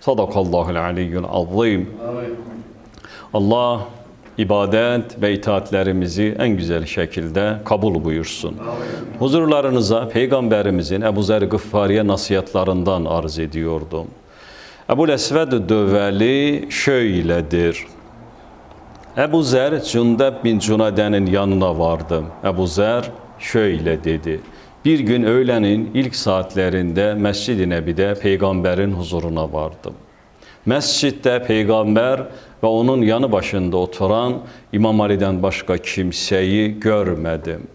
Sadakallahul aliyyul azim. Allah ibadet ve itaatlerimizi en güzel şekilde kabul buyursun. Huzurlarınıza Peygamberimizin Ebu Zer Gıffari'ye nasihatlerinden arz ediyordum. Ebu Esved Döveli şöyledir. Ebu Zer Cündep bin Cunade'nin yanına vardı. Ebu Zer şöyle dedi. Bir gün öğlenin ilk saatlerinde Mescid-i Nebi'de peygamberin huzuruna vardım. Mescitte peygamber ve onun yanı başında oturan İmam Ali'den başka kimseyi görmedim.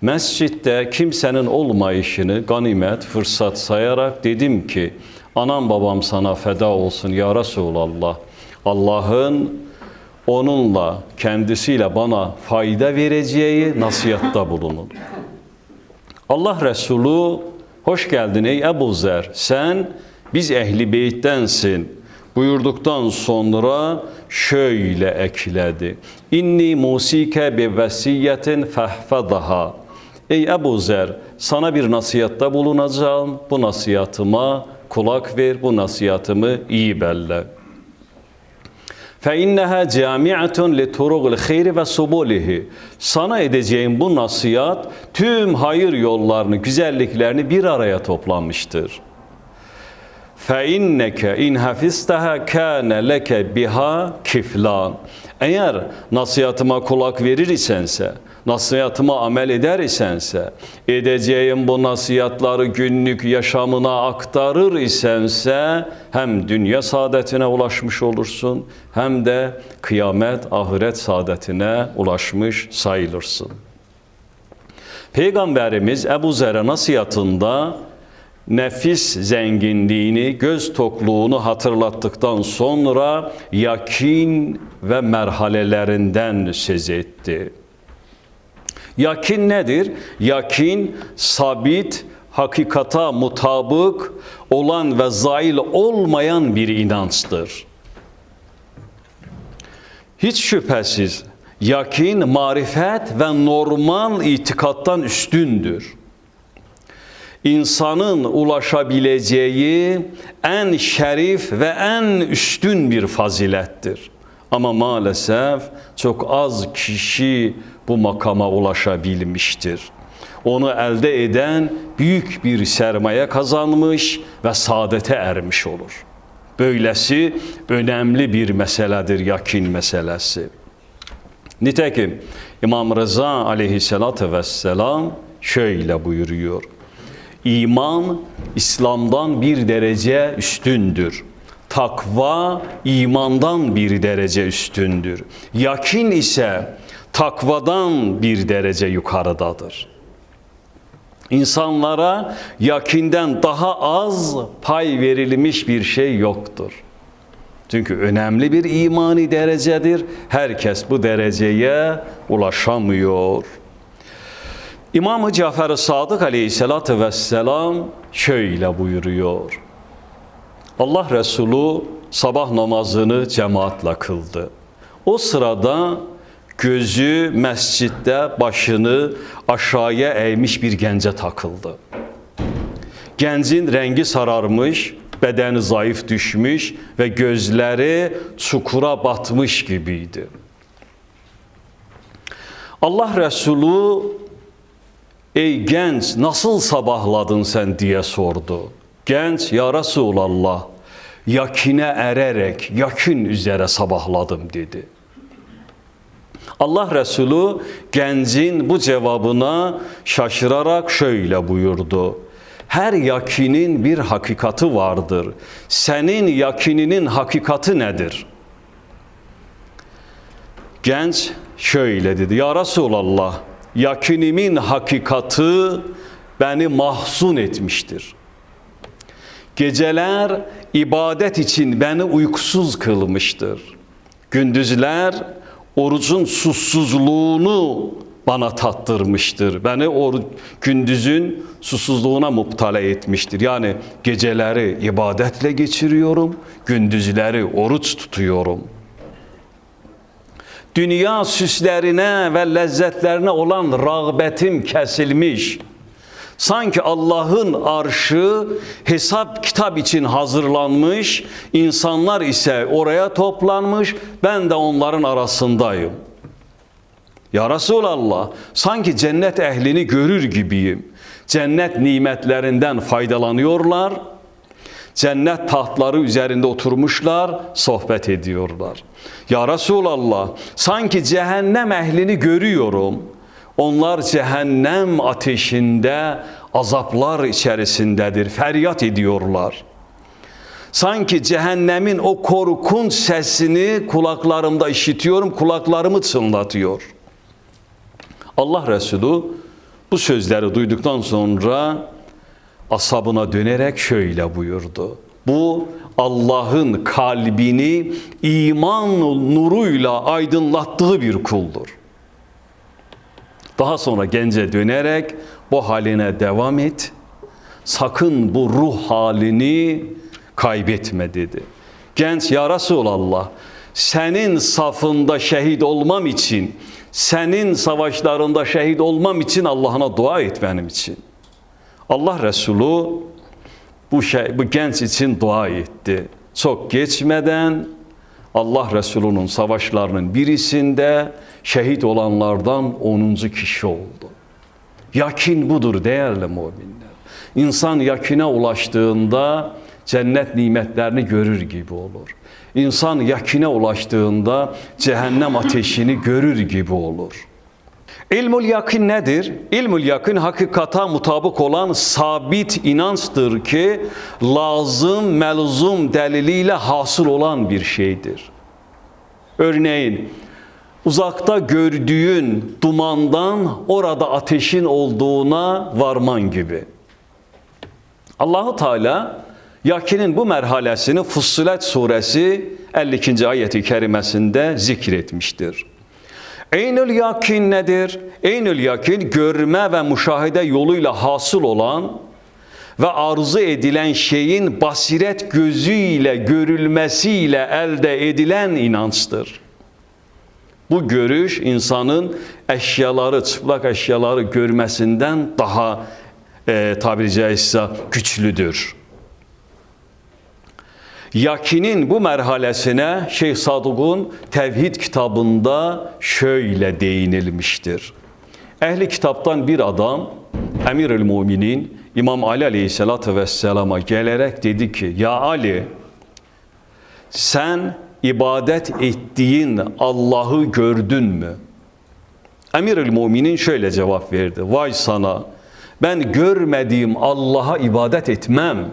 Mescitte kimsenin olmayışını ganimet, fırsat sayarak dedim ki, anam babam sana feda olsun ya Resulallah. Allah'ın onunla, kendisiyle bana fayda vereceği nasihatta bulunun. Allah Resulü hoş geldin ey Ebu Zer sen biz ehli beyttensin buyurduktan sonra şöyle ekledi. İnni musike bi vesiyetin fehfedaha. Ey Ebu Zer sana bir nasihatta bulunacağım. Bu nasihatıma kulak ver, bu nasihatımı iyi belle. فَاِنَّهَا جَامِعَةٌ لِتُرُغِ الْخَيْرِ وَسُبُولِهِ Sana edeceğim bu nasihat tüm hayır yollarını, güzelliklerini bir araya toplanmıştır. فَاِنَّكَ اِنْ حَفِزْتَهَا كَانَ لَكَ بِهَا كِفْلًا Eğer nasihatıma kulak verir isense, nasihatıma amel eder isense, edeceğim bu nasihatları günlük yaşamına aktarır isense, hem dünya saadetine ulaşmış olursun, hem de kıyamet, ahiret saadetine ulaşmış sayılırsın. Peygamberimiz Ebu Zer'e nasihatında nefis zenginliğini, göz tokluğunu hatırlattıktan sonra yakin ve merhalelerinden söz etti. Yakin nedir? Yakin sabit, hakikata mutabık olan ve zail olmayan bir inançtır. Hiç şüphesiz yakin, marifet ve normal itikattan üstündür insanın ulaşabileceği en şerif ve en üstün bir fazilettir. Ama maalesef çok az kişi bu makama ulaşabilmiştir. Onu elde eden büyük bir sermaye kazanmış ve saadete ermiş olur. Böylesi önemli bir meseledir yakin meselesi. Nitekim İmam Rıza aleyhissalatü vesselam şöyle buyuruyor. İman İslam'dan bir derece üstündür. Takva imandan bir derece üstündür. Yakin ise takvadan bir derece yukarıdadır. İnsanlara yakinden daha az pay verilmiş bir şey yoktur. Çünkü önemli bir imani derecedir. Herkes bu dereceye ulaşamıyor. İmam-ı Cafer-i Sadık aleyhissalatü vesselam şöyle buyuruyor. Allah Resulü sabah namazını cemaatle kıldı. O sırada gözü mescitte başını aşağıya eğmiş bir gence takıldı. Gencin rengi sararmış, bedeni zayıf düşmüş ve gözleri çukura batmış gibiydi. Allah Resulü Ey genç nasıl sabahladın sen diye sordu. Genç ya Resulallah yakine ererek yakin üzere sabahladım dedi. Allah Resulü gencin bu cevabına şaşırarak şöyle buyurdu. Her yakinin bir hakikati vardır. Senin yakininin hakikati nedir? Genç şöyle dedi. Ya Resulallah, yakinimin hakikati beni mahzun etmiştir. Geceler ibadet için beni uykusuz kılmıştır. Gündüzler orucun susuzluğunu bana tattırmıştır. Beni or gündüzün susuzluğuna muptala etmiştir. Yani geceleri ibadetle geçiriyorum, gündüzleri oruç tutuyorum. Dünya süslerine ve lezzetlerine olan rağbetim kesilmiş. Sanki Allah'ın arşı hesap kitap için hazırlanmış, insanlar ise oraya toplanmış, ben de onların arasındayım. Ya Resulallah, sanki cennet ehlini görür gibiyim. Cennet nimetlerinden faydalanıyorlar. Cennet tahtları üzerinde oturmuşlar, sohbet ediyorlar. Ya Resulallah, sanki cehennem ehlini görüyorum. Onlar cehennem ateşinde azaplar içerisindedir. Feryat ediyorlar. Sanki cehennemin o korkunç sesini kulaklarımda işitiyorum, kulaklarımı çınlatıyor. Allah Resulü bu sözleri duyduktan sonra asabına dönerek şöyle buyurdu. Bu Allah'ın kalbini iman nuruyla aydınlattığı bir kuldur. Daha sonra gence dönerek bu haline devam et. Sakın bu ruh halini kaybetme dedi. Genç ya Resulallah senin safında şehit olmam için, senin savaşlarında şehit olmam için Allah'ına dua et benim için. Allah Resulü bu, şey, bu genç için dua etti. Çok geçmeden Allah Resulü'nün savaşlarının birisinde şehit olanlardan 10. kişi oldu. Yakin budur değerli müminler. İnsan yakine ulaştığında cennet nimetlerini görür gibi olur. İnsan yakine ulaştığında cehennem ateşini görür gibi olur. İlmül yakin nedir? İlmül yakin hakikata mutabık olan sabit inançtır ki lazım, melzum deliliyle hasıl olan bir şeydir. Örneğin uzakta gördüğün dumandan orada ateşin olduğuna varman gibi. Allahu Teala yakinin bu merhalesini Fussilet suresi 52. ayeti kerimesinde zikretmiştir. Eynül yakin nedir? Eynül yakin görme ve müşahede yoluyla hasıl olan ve arzu edilen şeyin basiret gözüyle görülmesiyle elde edilen inançtır. Bu görüş insanın eşyaları, çıplak eşyaları görmesinden daha e, tabiri caizse güçlüdür. Yakinin bu merhalesine Şeyh Sadık'ın Tevhid kitabında şöyle değinilmiştir. Ehli kitaptan bir adam Emirül Müminin İmam Ali Aleyhisselatü Vesselam'a gelerek dedi ki Ya Ali sen ibadet ettiğin Allah'ı gördün mü? Emirül Müminin şöyle cevap verdi. Vay sana ben görmediğim Allah'a ibadet etmem.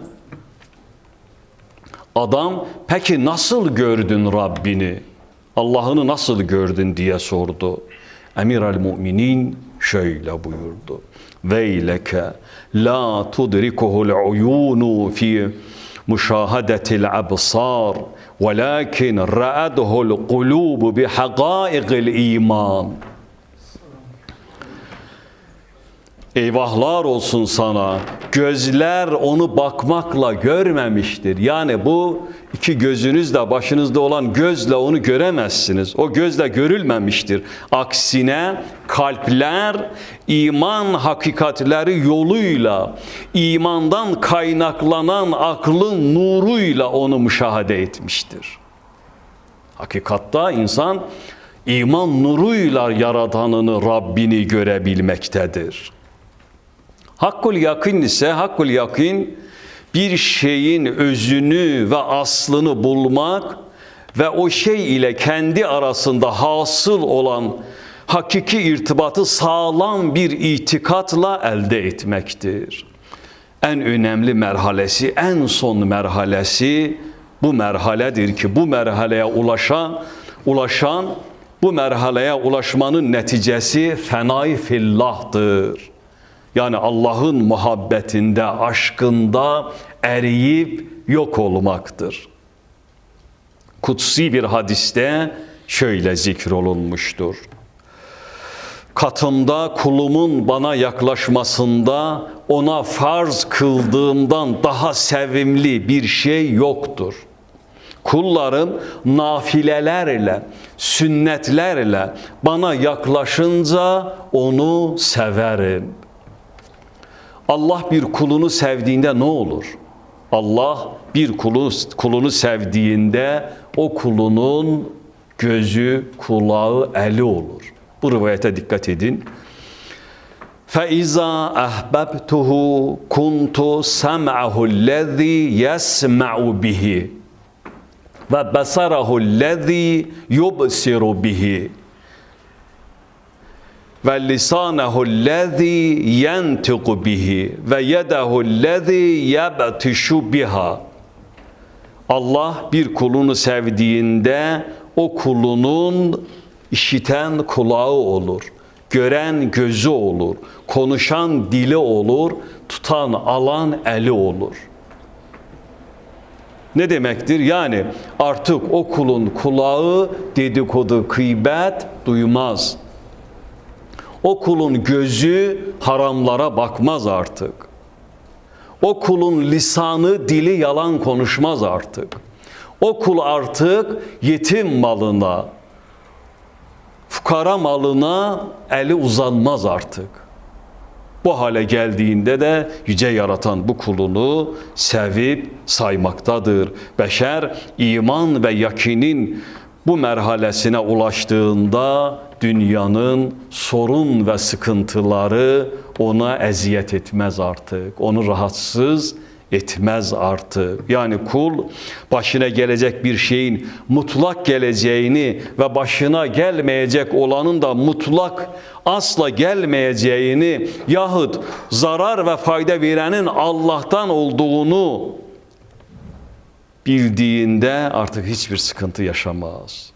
Adam peki nasıl gördün Rabbini? Allah'ını nasıl gördün diye sordu. Emir el müminin şöyle buyurdu. Veyleke la tudrikuhul uyunu fi müşahadetil absar velakin ra'aduhul kulubu bi haqaiqil iman. Eyvahlar olsun sana. Gözler onu bakmakla görmemiştir. Yani bu iki gözünüzle başınızda olan gözle onu göremezsiniz. O gözle görülmemiştir. Aksine kalpler iman hakikatleri yoluyla, imandan kaynaklanan aklın nuruyla onu müşahede etmiştir. Hakikatta insan iman nuruyla yaratanını, Rabbini görebilmektedir. Hakkul yakın ise hakkul yakın bir şeyin özünü ve aslını bulmak ve o şey ile kendi arasında hasıl olan hakiki irtibatı sağlam bir itikatla elde etmektir. En önemli merhalesi, en son merhalesi bu merhaledir ki bu merhaleye ulaşan ulaşan bu merhaleye ulaşmanın neticesi fenai fillah'tır. Yani Allah'ın muhabbetinde, aşkında eriyip yok olmaktır. Kutsi bir hadiste şöyle zikrolunmuştur. Katımda kulumun bana yaklaşmasında ona farz kıldığımdan daha sevimli bir şey yoktur. Kullarım nafilelerle, sünnetlerle bana yaklaşınca onu severim. Allah bir kulunu sevdiğinde ne olur? Allah bir kulu, kulunu sevdiğinde o kulunun gözü, kulağı, eli olur. Bu rivayete dikkat edin. فَاِذَا أَحْبَبْتُهُ كُنْتُ سَمْعَهُ الَّذ۪ي يَسْمَعُ بِهِ وَبَصَرَهُ الَّذ۪ي يُبْصِرُ بِهِ ve lisanehu lezî yentiku bihi ve yedehu lezî yebtişu biha. Allah bir kulunu sevdiğinde o kulunun işiten kulağı olur, gören gözü olur, konuşan dili olur, tutan alan eli olur. Ne demektir? Yani artık o kulun kulağı dedikodu, kıybet duymaz. O kulun gözü haramlara bakmaz artık. O kulun lisanı, dili yalan konuşmaz artık. O kul artık yetim malına, fukara malına eli uzanmaz artık. Bu hale geldiğinde de yüce yaratan bu kulunu sevip saymaktadır. Beşer iman ve yakinin bu merhalesine ulaştığında dünyanın sorun ve sıkıntıları ona eziyet etmez artık. Onu rahatsız etmez artık. Yani kul başına gelecek bir şeyin mutlak geleceğini ve başına gelmeyecek olanın da mutlak asla gelmeyeceğini yahut zarar ve fayda verenin Allah'tan olduğunu bildiğinde artık hiçbir sıkıntı yaşamaz.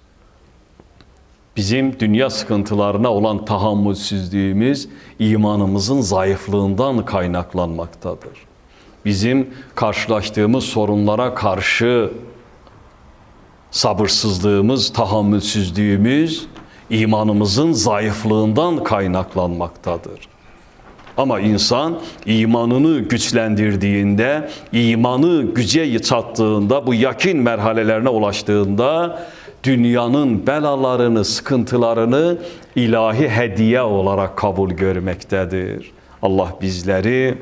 Bizim dünya sıkıntılarına olan tahammülsüzlüğümüz imanımızın zayıflığından kaynaklanmaktadır. Bizim karşılaştığımız sorunlara karşı sabırsızlığımız, tahammülsüzlüğümüz imanımızın zayıflığından kaynaklanmaktadır. Ama insan imanını güçlendirdiğinde, imanı güce çattığında, bu yakin merhalelerine ulaştığında dünyanın belalarını, sıkıntılarını ilahi hediye olarak kabul görmektedir. Allah bizleri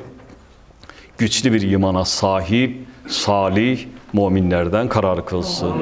güçlü bir imana sahip, salih müminlerden karar kılsın.